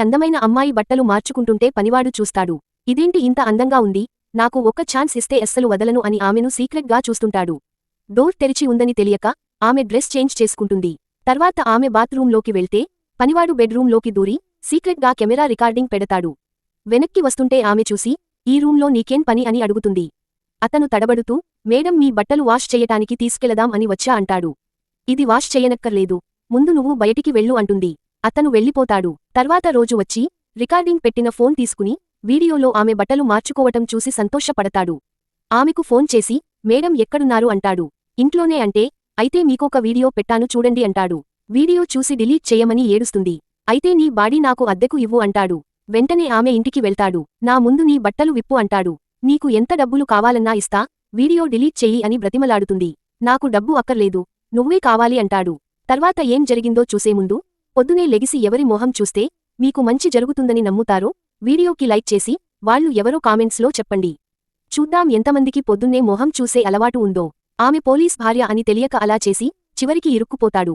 అందమైన అమ్మాయి బట్టలు మార్చుకుంటుంటే పనివాడు చూస్తాడు. ఇదేంటి ఇంత అందంగా ఉంది? నాకు ఒక్క ఛాన్స్ ఇస్తే అస్సలు వదలను అని ఆమెను సీక్రెట్గా చూస్తుంటాడు. డోర్ తెరిచి ఉందని తెలియక ఆమె డ్రెస్ చేంజ్ చేసుకుంటుంది. తర్వాత ఆమె బాత్రూంలోకి వెళ్తే పనివాడు బెడ్రూంలోకి దూరి సీక్రెట్గా కెమెరా రికార్డింగ్ పెడతాడు. వెనక్కి వస్తుంటే ఆమె చూసి ఈ రూంలో నీకేం పని? అని అడుగుతుంది. అతను తడబడుతూ మేడం మీ బట్టలు వాష్ చెయ్యటానికి తీసుకెళదాం అని వచ్చా అంటాడు. ఇది వాష్ చెయ్యనక్కర్లేదు ముందు నువ్వు బయటికి వెళ్ళు అంటుంది. అతను వెళ్ళిపోతాడు. తర్వాత రోజు వచ్చి రికార్డింగ్ పెట్టిన ఫోన్ తీసుకుని వీడియోలో ఆమె బట్టలు మార్చుకోవటం చూసి సంతోషపడతాడు. ఆమెకు ఫోన్ చేసి మేడం ఎక్కడున్నారు? అంటాడు. ఇంట్లోనే అంటే అయితే మీకొక వీడియో పెట్టాను చూడండి అంటాడు. వీడియో చూసి డిలీట్ చేయమని ఏడుస్తుంది. అయితే నీ బాడీ నాకు అద్దెకు ఇవ్వు అంటాడు. వెంటనే ఆమె ఇంటికి వెళ్తాడు. నా ముందు నీ బట్టలు విప్పు అంటాడు. నీకు ఎంత డబ్బులు కావాలన్నా ఇస్తా వీడియో డిలీట్ చెయ్యి అని బ్రతిమలాడుతుంది. నాకు డబ్బు అక్కర్లేదు నువ్వే కావాలి అంటాడు. తర్వాత ఏం జరిగిందో చూసే ముందు పొద్దునే లెగిసి ఎవరి మొహం చూస్తే మీకు మంచి జరుగుతుందని నమ్ముతారో? వీడియోకి లైక్ చేసి వాళ్ళు ఎవరో కామెంట్స్లో చెప్పండి. చూద్దాం ఎంతమందికి పొద్దున్నే మొహం చూసే అలవాటు ఉందో. ఆమె పోలీస్ భార్య అని తెలియక అలా చేసి చివరికి ఇరుక్కుపోతాడు.